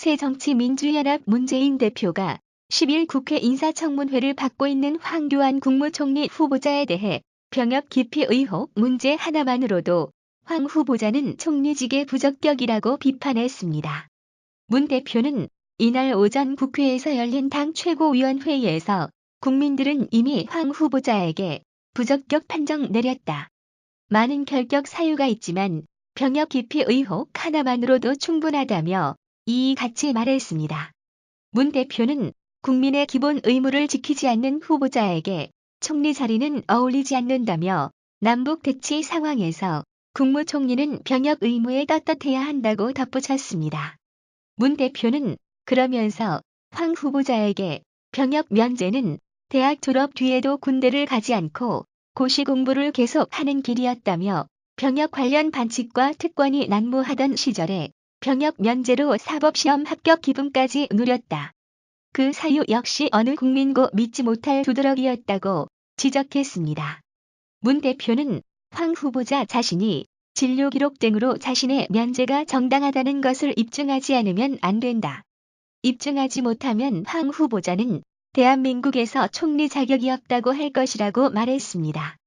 새정치민주연합 문재인 대표가 10일 국회 인사청문회를 받고 있는 황교안 국무총리 후보자에 대해 병역 기피 의혹 문제 하나만으로도 황 후보자는 총리직에 부적격이라고 비판했습니다. 문 대표는 이날 오전 국회에서 열린 당 최고위원회의에서 국민들은 이미 황 후보자에게 부적격 판정 내렸다. 많은 결격 사유가 있지만 병역 기피 의혹 하나만으로도 충분하다며 이 같이 말했습니다. 문 대표는 국민의 기본 의무를 지키지 않는 후보자에게 총리 자리는 어울리지 않는다며 남북 대치 상황에서 국무총리는 병역 의무에 떳떳해야 한다고 덧붙였습니다. 문 대표는 그러면서 황 후보자에게 병역 면제는 대학 졸업 뒤에도 군대를 가지 않고 고시 공부를 계속하는 길이었다며 병역 관련 반칙과 특권이 난무하던 시절에 병역 면제로 사법시험 합격 기분까지 누렸다. 그 사유 역시 어느 국민고 믿지 못할 두드러기였다고 지적했습니다. 문 대표는 황 후보자 자신이 진료 기록 등으로 자신의 면제가 정당하다는 것을 입증하지 않으면 안 된다. 입증하지 못하면 황 후보자는 대한민국에서 총리 자격이 없다고 할 것이라고 말했습니다.